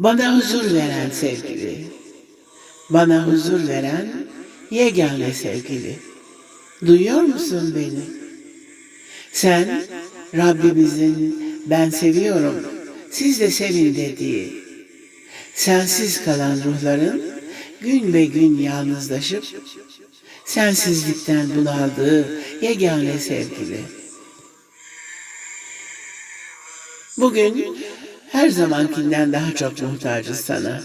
Bana huzur veren sevgili, bana huzur veren yegane sevgili. Duyuyor musun beni? Sen Rabbimizin ben seviyorum, siz de sevin dediği, sensiz kalan ruhların gün be gün yalnızlaşıp sensizlikten bunaldığı yegane sevgili. Bugün her zamankinden daha çok muhtacız sana.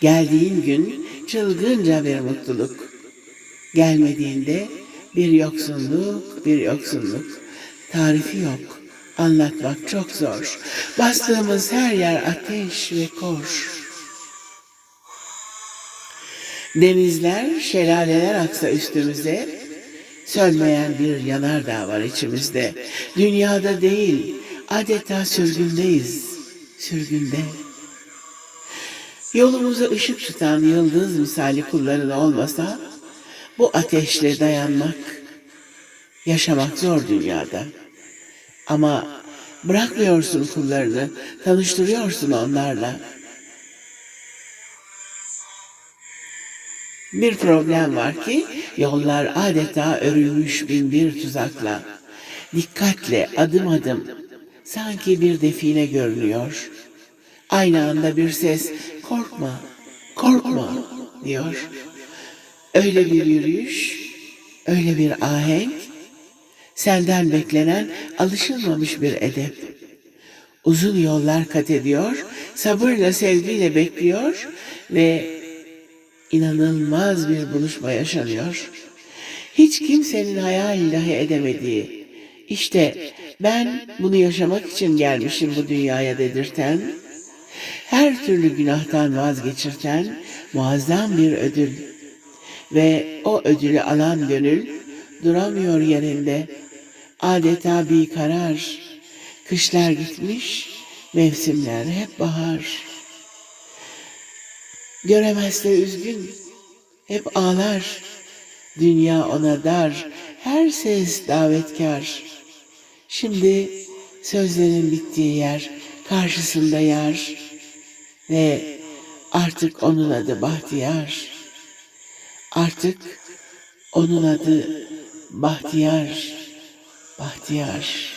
Geldiğin gün çılgınca bir mutluluk. Gelmediğinde bir yoksunluk, bir yoksunluk. Tarifi yok. Anlatmak çok zor. Bastığımız her yer ateş ve kor. Denizler, şelaleler aksa üstümüze, sönmeyen bir yanardağ var içimizde. Dünyada değil, adeta sürgündeyiz, sürgünde. Yolumuza ışık tutan yıldız misali kulların olmasa, bu ateşle dayanmak, yaşamak zor dünyada. Ama bırakmıyorsun kullarını, tanıştırıyorsun onlarla. Bir problem var ki yollar adeta örülmüş bin bir tuzakla. Dikkatle adım adım sanki bir define görünüyor. Aynı anda bir ses korkma, korkma diyor. Öyle bir yürüyüş, öyle bir ahenk, senden beklenen alışılmamış bir edep. Uzun yollar kat ediyor, sabırla sevgiyle bekliyor ve inanılmaz bir buluşma yaşanıyor. Hiç kimsenin hayal dahi edemediği, işte ben bunu yaşamak için gelmişim bu dünyaya dedirten, her türlü günahtan vazgeçirten muazzam bir ödül. Ve o ödülü alan gönül duramıyor yerinde. Adeta bir karar. Kışlar gitmiş, mevsimler hep bahar. Göremezse üzgün, hep ağlar. Dünya ona dar, her ses davetkar. Şimdi sözlerin bittiği yer, karşısında yar ve artık onun adı Bahtiyar. Artık onun adı Bahtiyar, Bahtiyar.